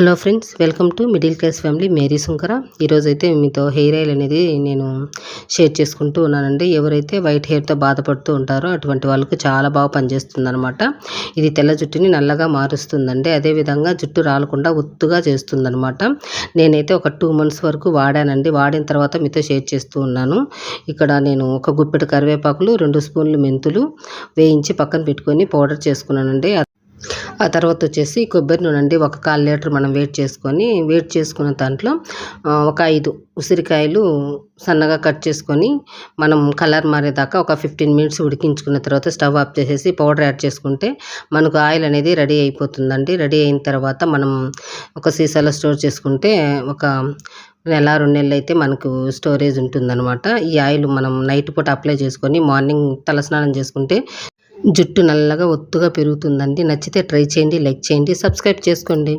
Hello friends welcome to middle class family. Mary Sunkara. ఈరోజు అయితే మీతో హెయిర్ ఆయిల్ అనేది నేను షేర్ చేసుకుంటూ ఉన్నానండి. ఎవరైతే వైట్ హెయిర్తో బాధపడుతూ ఉంటారో అటువంటి వాళ్ళకు చాలా బాగా పనిచేస్తుంది అనమాట ఇది తెల్ల జుట్టుని నల్లగా మారుస్తుందండి. అదేవిధంగా జుట్టు రాలకుండా ఒత్తుగా చేస్తుందనమాట నేనైతే ఒక టూ మంత్స్ వరకు వాడానండి. వాడిన తర్వాత మీతో షేర్ చేస్తూ ఉన్నాను. ఇక్కడ నేను ఒక గుప్పెడు కరివేపాకులు రెండు స్పూన్లు మెంతులు వేయించి పక్కన పెట్టుకొని పౌడర్ చేసుకున్నానండి. ఆ తర్వాత వచ్చేసి కొబ్బరి నూనె అండి. ఒక కాల్ లీటర్ మనం వేట్ చేసుకొని వేట్ చేసుకున్న దాంట్లో ఒక ఐదు ఉసిరికాయలు సన్నగా కట్ చేసుకొని మనం కలర్ మారేదాకా ఒక ఫిఫ్టీన్ మినిట్స్ ఉడికించుకున్న తర్వాత స్టవ్ ఆఫ్ చేసేసి పౌడర్ యాడ్ చేసుకుంటే మనకు ఆయిల్ అనేది రెడీ అయిపోతుందండి. రెడీ అయిన తర్వాత మనం ఒక సీసాలో స్టోర్ చేసుకుంటే ఒక నెల రెండు నెలలు అయితే మనకు స్టోరేజ్ ఉంటుందన్నమాట. ఈ ఆయిల్ మనం నైట్ పూట అప్లై చేసుకొని మార్నింగ్ తలస్నానం చేసుకుంటే జుట్టు నల్లగా ఒత్తుగా పెరుగుతుందండి. నచ్చితే ట్రై చేయండి లైక్ చేయండి సబ్స్క్రైబ్ చేసుకోండి.